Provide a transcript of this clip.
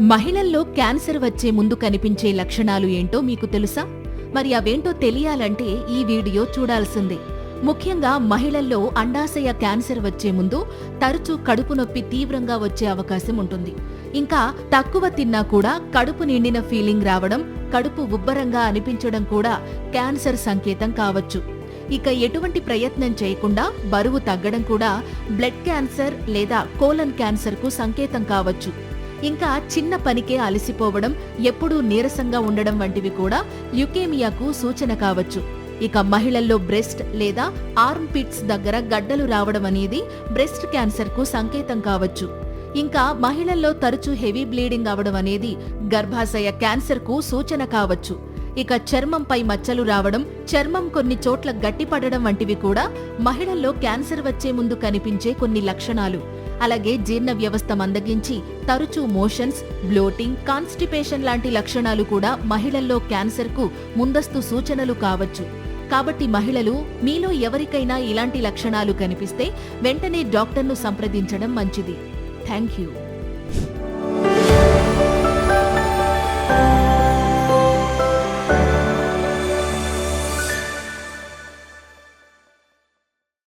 మహిళల్లో క్యాన్సర్ వచ్చే ముందు కనిపించే లక్షణాలు ఏంటో మీకు తెలుసా? మరి అవేంటో తెలియాలంటే ఈ వీడియో చూడాల్సిందే. ముఖ్యంగా మహిళల్లో అండాశయ క్యాన్సర్ వచ్చే ముందు తరచూ కడుపు నొప్పి తీవ్రంగా వచ్చే అవకాశం ఉంటుంది. ఇంకా తక్కువ తిన్నా కూడా కడుపు నిండిన ఫీలింగ్ రావడం కడుపు ఉబ్బరంగా అనిపించడం కూడా క్యాన్సర్ సంకేతం కావచ్చు. ఇక ఎటువంటి ప్రయత్నం చేయకుండా బరువు తగ్గడం కూడా బ్లడ్ క్యాన్సర్ లేదా కోలన్ క్యాన్సర్కు సంకేతం కావచ్చు. ఇంకా చిన్న పనికే అలసిపోవడం ఎప్పుడూ నీరసంగా ఉండడం వంటివి కూడా ల్యుకేమియాకు సూచన కావచ్చు. ఇక మహిళల్లో బ్రెస్ట్ లేదా ఆర్మ్ పిట్స్ దగ్గర గడ్డలు రావడం అనేది బ్రెస్ట్ క్యాన్సర్కు సంకేతం కావచ్చు. ఇంకా మహిళల్లో తరచూ హెవీ బ్లీడింగ్ అవడం అనేది గర్భాశయ క్యాన్సర్కు సూచన కావచ్చు. ఇక చర్మంపై మచ్చలు రావడం చర్మం కొన్ని చోట్ల గట్టిపడడం వంటివి కూడా మహిళల్లో క్యాన్సర్ వచ్చే ముందు కనిపించే కొన్ని లక్షణాలు. అలాగే జీర్ణ వ్యవస్థ మందగించి తరచూ మోషన్స్ బ్లోటింగ్ కాన్స్టిపేషన్ లాంటి లక్షణాలు కూడా మహిళల్లో క్యాన్సర్కు ముందస్తు సూచనలు కావచ్చు. కాబట్టి మహిళలు మీలో ఎవరికైనా ఇలాంటి లక్షణాలు కనిపిస్తే వెంటనే డాక్టర్ను సంప్రదించడం మంచిది. Thank you.